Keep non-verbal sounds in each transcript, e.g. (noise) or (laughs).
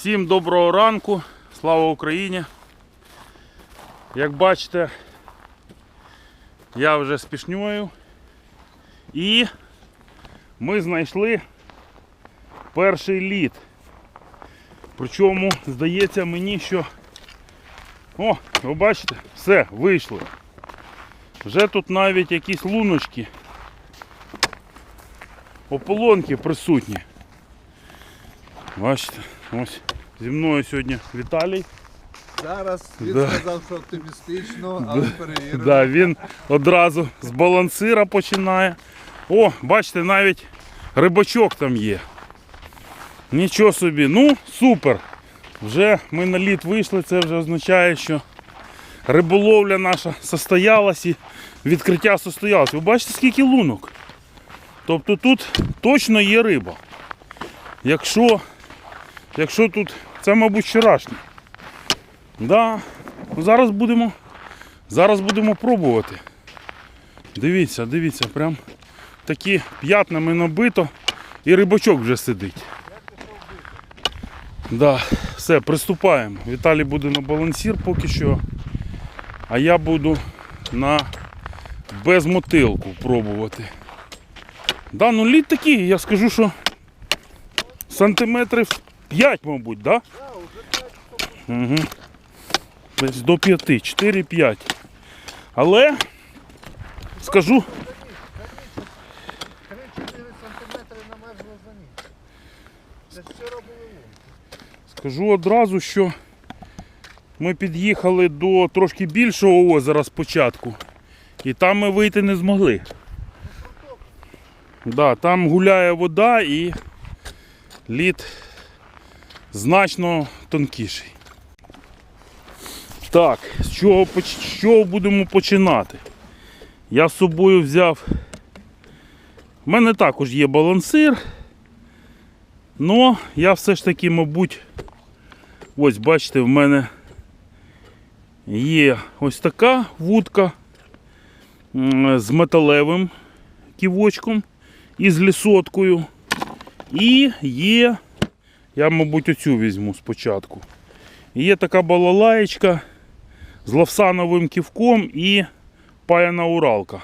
Всім доброго ранку, слава Україні. Як бачите, я вже з пішньою і ми знайшли перший лід. Причому здається мені, що... О, ви бачите, все, вийшло. Вже тут навіть якісь луночки, ополонки присутні. Бачите, ось зі мною сьогодні Віталій. Зараз він Да. сказав, що оптимістично, (laughs) але перевірено. Да, він одразу з балансира починає. О, бачите, навіть рибачок там є. Нічого собі. Ну, супер. Вже ми на лід вийшли, це вже означає, що риболовля наша состоялась і відкриття состоялось. Ви бачите, скільки лунок? Тобто тут точно є риба. Якщо, якщо тут, це, мабуть, вчорашнє. Да. Ну, Зараз будемо Зараз будемо пробувати. Дивіться, дивіться, прям такі п'ятнами набито і рибачок вже сидить. Да, все, приступаємо. Віталій буде на балансір поки що. А я буду на безмотилку пробувати. Да, ну лід такий, я скажу, що сантиметрів 5, мабуть, да? Угу. Десь до 5, 4-5. Але скажу, 3-4 сантиметри намерзло за ніч. Це вчора були скажу одразу, що ми під'їхали до трошки більшого озера спочатку. І там ми вийти не змогли. Да, там гуляє вода і лід значно тонкіший. Так, з чого, чого будемо починати? Я з собою взяв. У мене також є балансир. Но я все ж таки, мабуть, ось бачите, в мене є ось така вудка з металевим ківочком і з лісоткою. І є, я, мабуть, оцю візьму спочатку. Є така балалаєчка з лавсановим ківком і паяна уралка.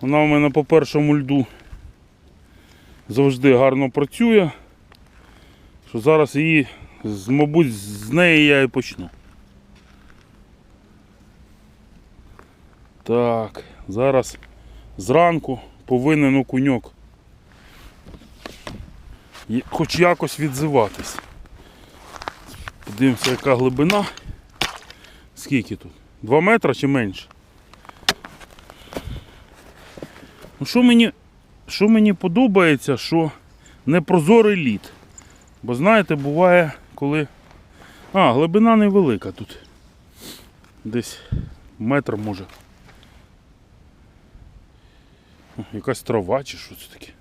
Вона в мене по першому льду завжди гарно працює. Що зараз її, мабуть, з неї я і почну. Так, зараз зранку повинен окуньок хоч якось відзиватись. Подивимося, яка глибина. Скільки тут? 2 метри чи менше? Ну, що мені що мені подобається, що непрозорий лід. Бо знаєте, буває, коли. А, глибина невелика тут. Десь метр може. О, Якась трава чи що це таке.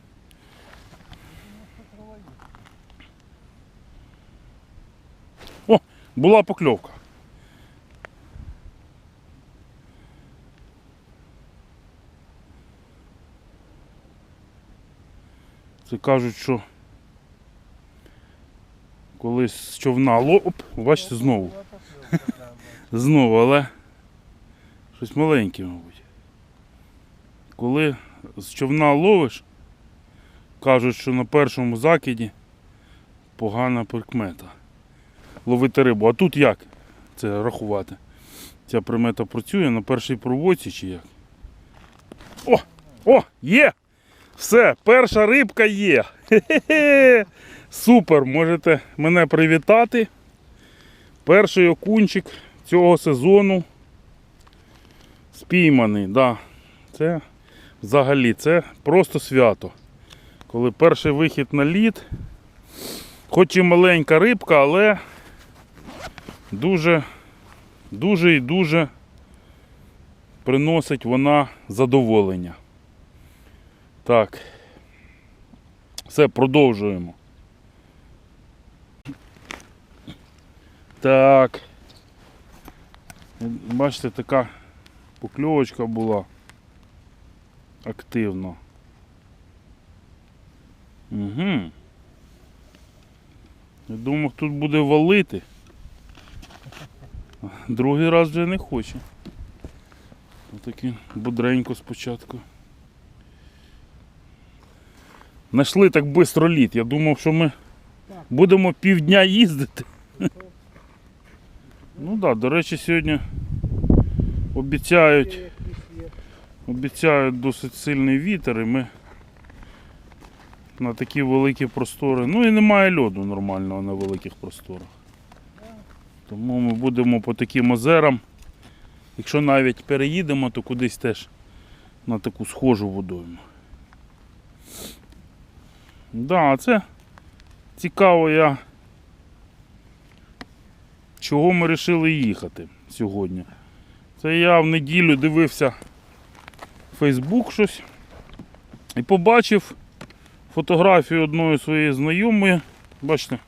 О, була покльовка. Це кажуть, що колись з човна Оп, бачите, знову. (laughs) Знову, але щось маленьке, мабуть. Коли з човна ловиш, кажуть, що на першому закиді погана прикмета. Ловити рибу. А тут як це рахувати? Ця примета працює на першій проводці чи як? О! О! Є! Все, перша рибка є. Хе-хе-хе. Супер! Можете мене привітати. Перший окунчик цього сезону спійманий. Да. Це взагалі це просто свято. Коли перший вихід на лід, хоч і маленька рибка, але дуже, дуже і дуже приносить вона задоволення. Так. Все, продовжуємо. Так. Бачите, така покльовочка була активно. Угу. Я думав, тут буде валити. Другий раз вже не хоче. Отакий бодренько спочатку. Знайшли так швидко лід. Я думав, що ми будемо півдня їздити. (laughs) Ну так, до речі, сьогодні обіцяють, обіцяють досить сильний вітер і ми на такі великі простори. Ну і немає льоду нормального на великих просторах. Тому ми будемо по таким озерам. Якщо навіть переїдемо, то кудись теж на таку схожу водойму. Да, це цікаво я. Чого ми вирішили їхати сьогодні? Це я в неділю дивився Фейсбук щось і побачив фотографію одної своєї знайомої. Бачите,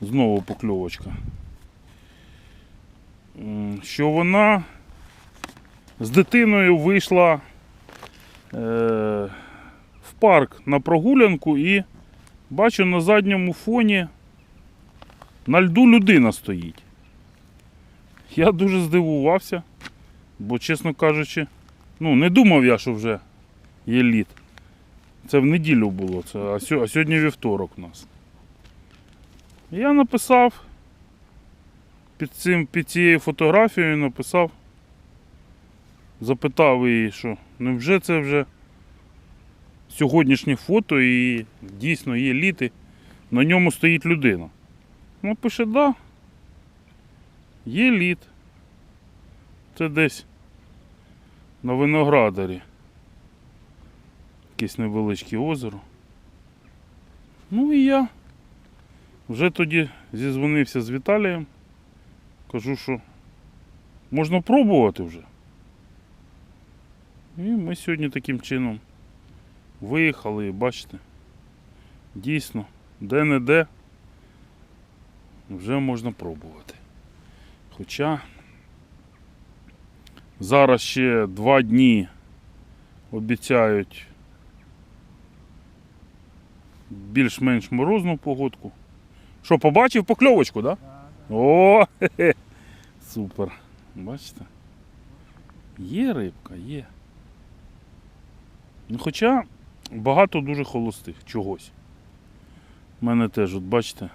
знову покльовочка. Що вона з дитиною вийшла е, в парк на прогулянку і бачу на задньому фоні на льду людина стоїть. Я дуже здивувався, бо, чесно кажучи, ну, не думав я, що вже є лід. Це в неділю було, це, а сьогодні вівторок у нас. Я написав під, цим, під цією фотографією написав, запитав її, що невже це вже сьогоднішнє фото і дійсно є літи, на ньому стоїть людина. Ну, пише, да. Є лід. Це десь на виноградарі. Якесь невеличке озеро. Ну і я вже тоді зізвонився з Віталієм. Кажу, що можна пробувати вже. І ми сьогодні таким чином виїхали і бачите, дійсно, де-не-де вже можна пробувати. Хоча зараз ще два дні обіцяють більш-менш морозну погодку. Що, побачив покльовочку, так? Да? О, хе-хе. Супер. Бачите? Є рибка, є. Ну, хоча багато дуже холостих чогось. У мене теж, от бачите.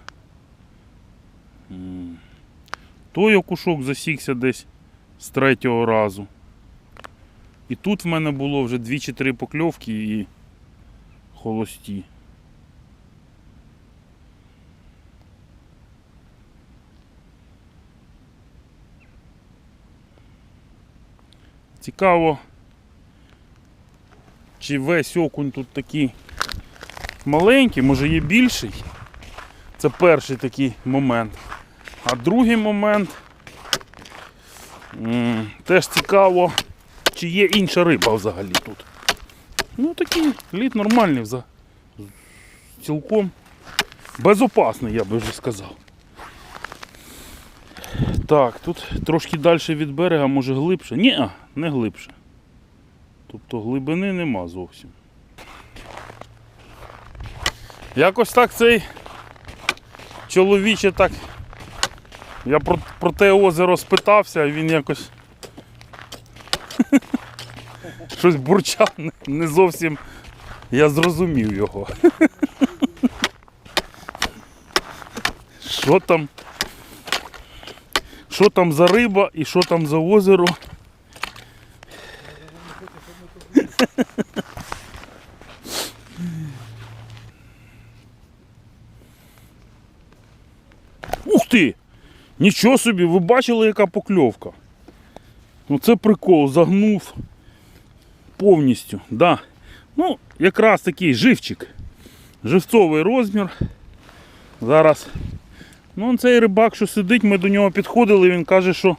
Той окушок засікся десь з третього разу. І тут в мене було вже дві чи три покльовки і холості. Цікаво, чи весь окунь тут такий маленький, може є більший. Це перший такий момент. А другий момент теж цікаво, чи є інша риба взагалі тут. Ну такий лід нормальний взагалі. Цілком безопасний, я би вже сказав. Так, тут трошки далі від берега, може глибше. Ні, не глибше. Тобто глибини нема зовсім. Якось так цей чоловіче так. Я про, про те озеро спитався, а він якось (laughs) щось бурчав, не зовсім я зрозумів його. (laughs) Що там? Що там за риба і що там за озеро? Ух ти! Нічого собі, ви бачили, яка покльовка? Ну це прикол, загнув повністю. Да. Ну, якраз такий живчик. Живцовий розмір. Зараз. Ну, цей рибак, що сидить, ми до нього підходили, він каже, що,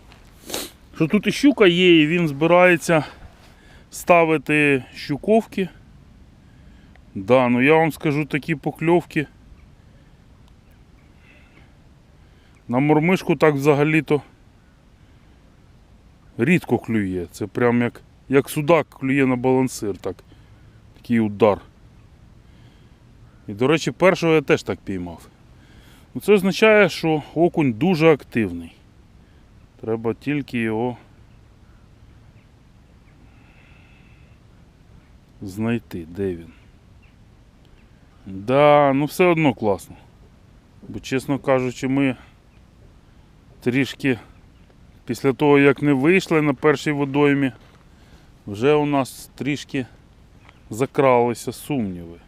що тут і щука є, і він збирається ставити щуковки. Да, ну я вам скажу такі покльовки. На мормишку так взагалі-то рідко клює. Це прям як, як судак клює на балансир. Так. Такий удар. І, до речі, першого я теж так піймав. Ну, Це означає, що окунь дуже активний. Треба тільки його знайти, де він. Да, ну все одно класно. Бо, чесно кажучи, ми трішки після того, як не вийшли на першій водоймі, вже у нас трішки закралися сумніви.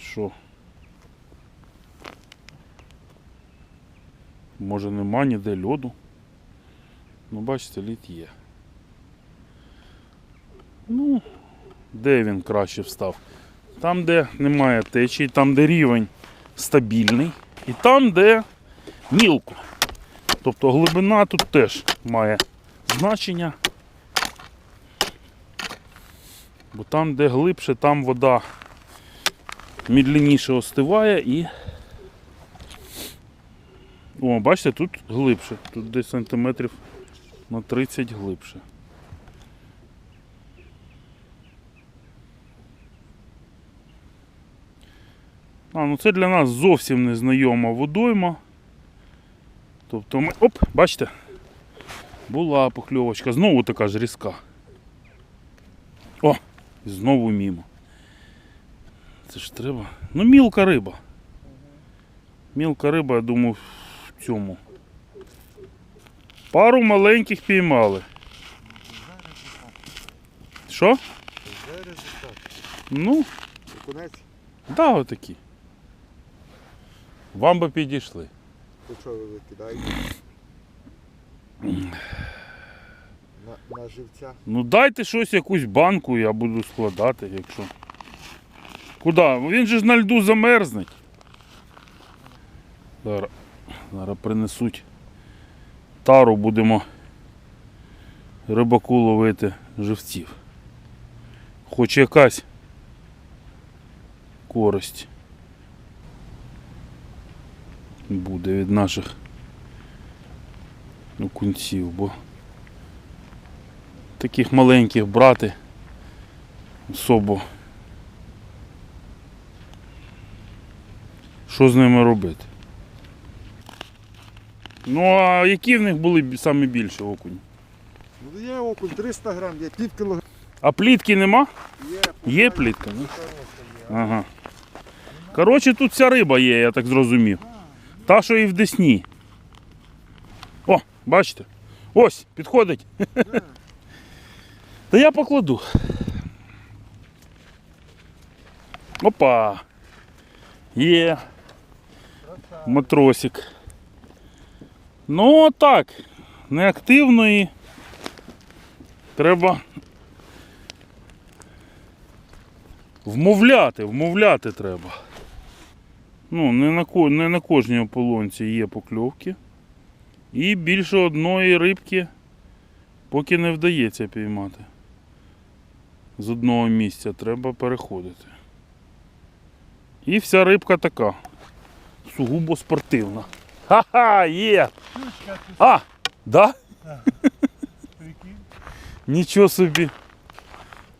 Що? Може нема ніде льоду. Ну, бачите, лід є. Ну, де він краще встав? Там, де немає течії, там, де рівень стабільний, і там, де мілко. Тобто глибина тут теж має значення. Бо там, де глибше, там вода медленніше остиває і. О, бачите, тут глибше. Тут десь сантиметрів на 30 глибше. А, ну це для нас зовсім незнайома водойма. Тобто ми. Оп, бачите? Була покльовочка. Знову така ж різка. О! І знову мімо. Це ж треба. Ну, мілка риба. Мілка риба, я думаю, цьому. Пару маленьких піймали. Що? Ну, Окунець, да, отакі. Вам би підійшли. то що ви викидаєте? На, на живця. Ну дайте щось, якусь банку, я буду складати, якщо. Куди? Він же ж на льду замерзнеть. Зараз, зараз принесуть тару, будемо рибаку ловити живців. Хоч якась користь буде від наших окунців, бо таких маленьких брати особо. Що з ними робити? Ну, а які в них були саме більше окунь? Ну є окунь 300 грам, є пів кілограма. А плітки нема? Є, Є плітка, ну? Ага. Коротше, тут вся риба є, я так зрозумів. Та, що і в Десні. О, бачите? Ось, підходить. (laughs) Та я покладу. Опа. Є. Матросик. Ну так, неактивної. Треба Вмовляти, вмовляти треба. Ну, не на, не на кожній ополонці є покльовки. І більше одної рибки поки не вдається піймати. З одного місця треба переходити. І вся рибка така. Сугубо спортивна. Ха-ха, є! А! Да? Нічого собі.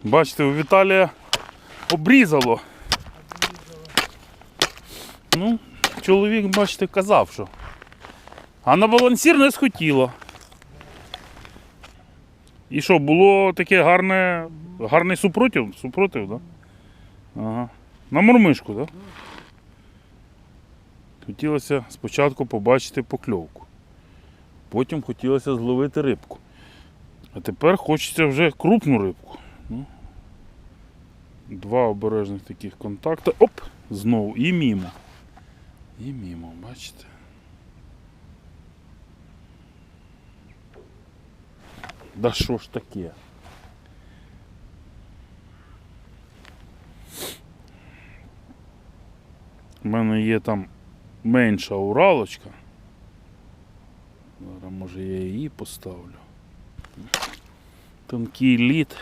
Бачите, у Віталія обрізало. Ну, чоловік, бачите, казав, що. А на балансір не схотіло. І що, було таке гарне, гарний супротив? Супротив, так? Да? Ага. На мормишку, так? Да? Хотілося спочатку побачити покльовку. Потім хотілося зловити рибку. А тепер хочеться вже крупну рибку. Ну, Два обережних таких контакти. Оп! Знову і мімо. І мімо, бачите? Да що ж таке? У мене є там менша уралочка. Зараз може я її поставлю. Тонкий лід.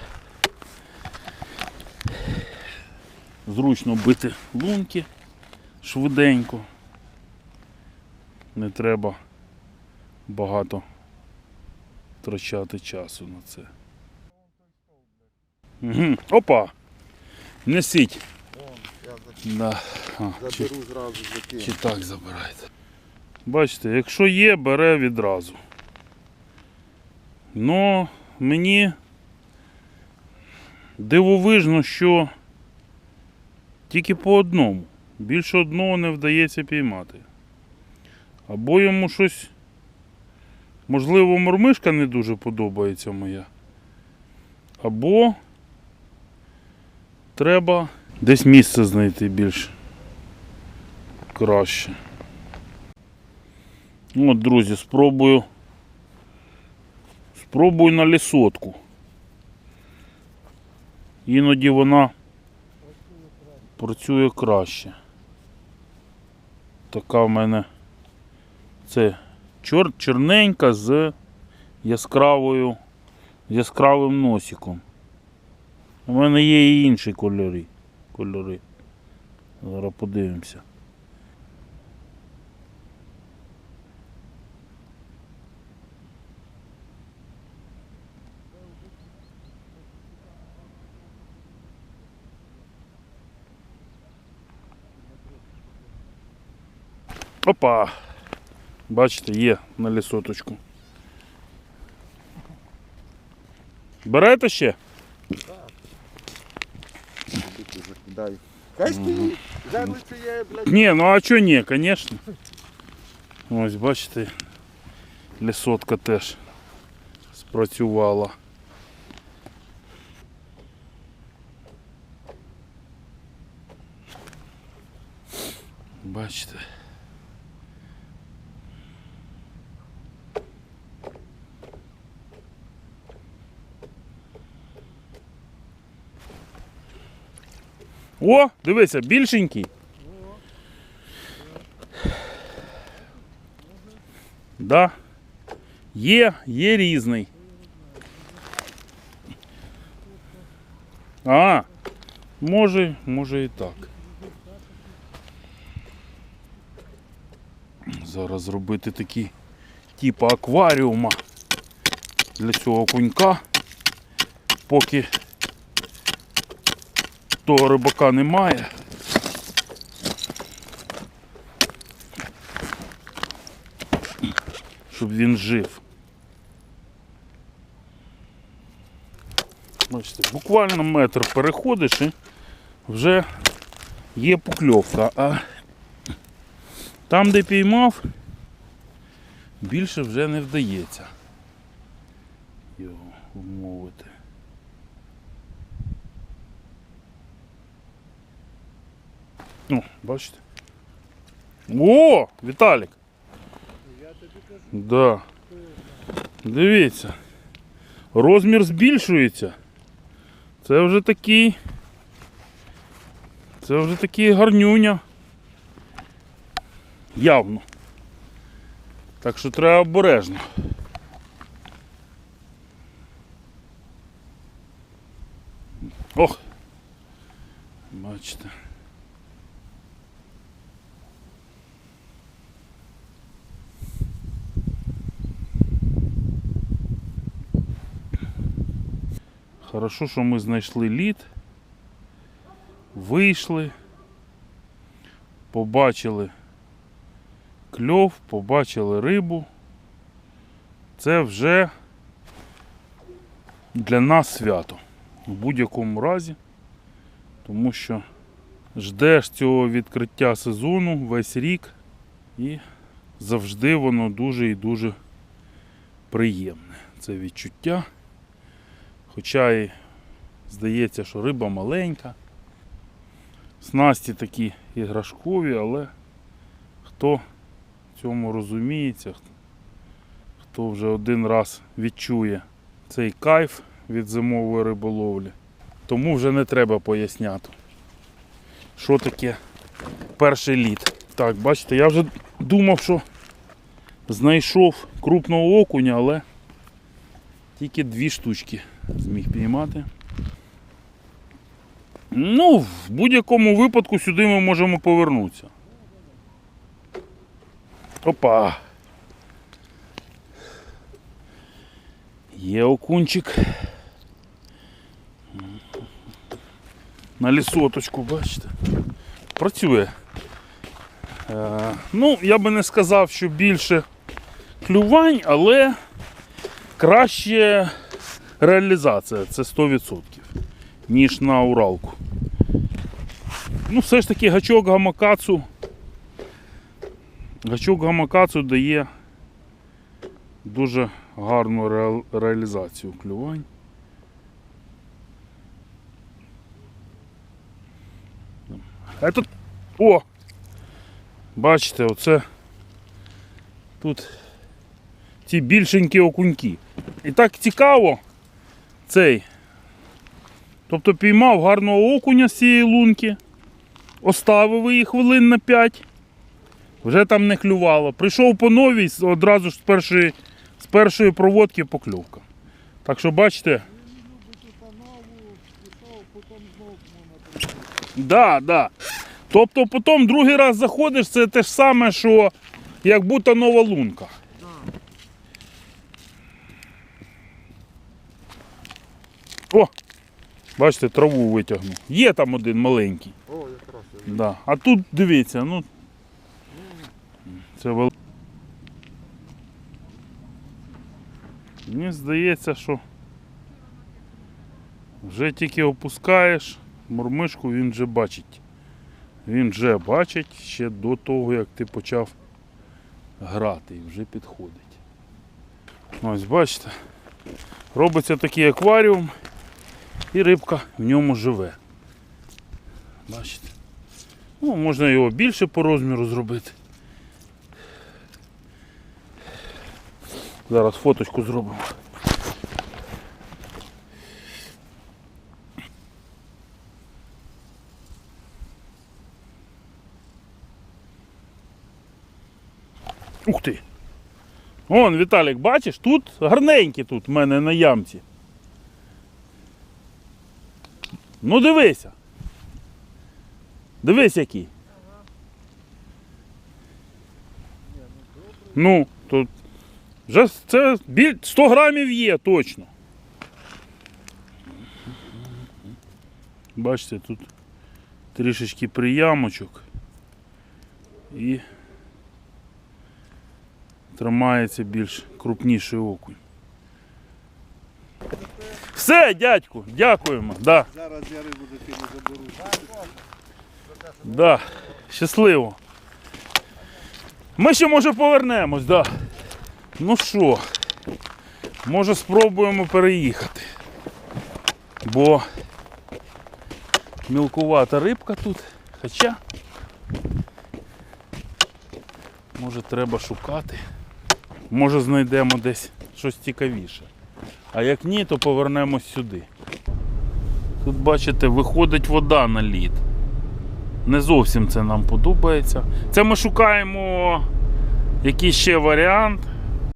Зручно бити лунки швиденько. Не треба багато втрачати часу на це. Опа! Несіть. Да. А, чи, Заберу зразу закину. чи так забирайте. Бачите, якщо є, бере відразу. Ну, мені дивовижно, що тільки по одному. Більше одного не вдається піймати. Або йому щось. Можливо, мормишка не дуже подобається моя. Або треба десь місце знайти більш краще. Ну, От, друзі, спробую. Спробую на лісотку. Іноді вона працює краще. Така в мене це чор, чорненька з яскравою, з яскравим носиком. У мене є і інші кольори. Кольори. Зараз подивимося. Опа! Бачите, є на лісоточку. Берете ще? Тільки закидаю. Хай стоїть. Жерлиця є, блядь. Ні, ну а чого ні, звісно. Ось бачите, лісотка теж спрацювала. Бачите. О, дивися, більшенький. Да. Є, є різний. А, може, може і так. Зараз зробити такий типу акваріума для цього кунька. Поки того рибака немає. Щоб він жив. Бачите, буквально метр переходиш і вже є покльовка, а там, де піймав, більше вже не вдається його вмовити. О, бачите? О, Віталік! Я тобі кажу. Да. Дивіться. Розмір збільшується. Це вже такий. Це вже такий гарнюня. Явно. Так що треба обережно. Ох! Бачите. Хорошо, що ми знайшли лід, вийшли, побачили кльов, побачили рибу. Це вже для нас свято в будь-якому разі, тому що ждеш цього відкриття сезону весь рік і завжди воно дуже і дуже приємне. Це відчуття. Хоча і здається, що риба маленька. Снасті такі іграшкові, але хто в цьому розуміється, хто вже один раз відчує цей кайф від зимової риболовлі, тому вже не треба поясняти, що таке перший лід. Так, бачите, я вже думав, що знайшов крупного окуня, але тільки дві штучки зміг піймати. Ну, в будь-якому випадку сюди ми можемо повернутися. Опа. Є окунчик. На лісоточку, бачите? працює. Е, ну, я би не сказав, що більше клювань, але краще реалізація це 100%, ніж на Уралку. Ну, все ж таки гачок гамакацу. Гачок гамакацу дає дуже гарну ре- реалізацію клювань. А тут. О! Бачите, оце тут ці більшенькі окуньки. І так цікаво цей. Тобто піймав гарного окуня з цієї лунки, оставив її хвилин на 5, вже там не клювало. Прийшов по новій, одразу ж з першої, з першої проводки покльовка. Так що бачите, Да, да. Тобто потім другий раз заходиш, це те ж саме, що як будто нова лунка. О! Бачите, траву витягнув. Є там один маленький. О, якраз. Да. А тут дивіться, ну. Це вел... Мені здається, що вже тільки опускаєш мурмишку, він вже бачить. Він вже бачить ще до того, як ти почав грати і вже підходить. Ось бачите, робиться такий акваріум і рибка в ньому живе. Бачите? Ну, можна його більше по розміру зробити. Зараз фоточку зробимо. Ух ти! Вон, Віталік, бачиш, тут гарненькі тут в мене на ямці. Ну дивися. Дивись який. Ну, тут вже це біль 100 грамів є точно. Бачите, тут трішечки приямочок і тримається більш крупніший окунь. Все, дядьку, дякуємо. Да. Зараз я рибу за тебе заберу. Да, щасливо. Ми ще може повернемось, да. Ну що, може спробуємо переїхати. Бо мілкувата рибка тут. Хоча може треба шукати. Може знайдемо десь щось цікавіше. А як ні, то повернемось сюди. Тут, бачите, виходить вода на лід. Не зовсім це нам подобається. Це ми шукаємо якийсь ще варіант,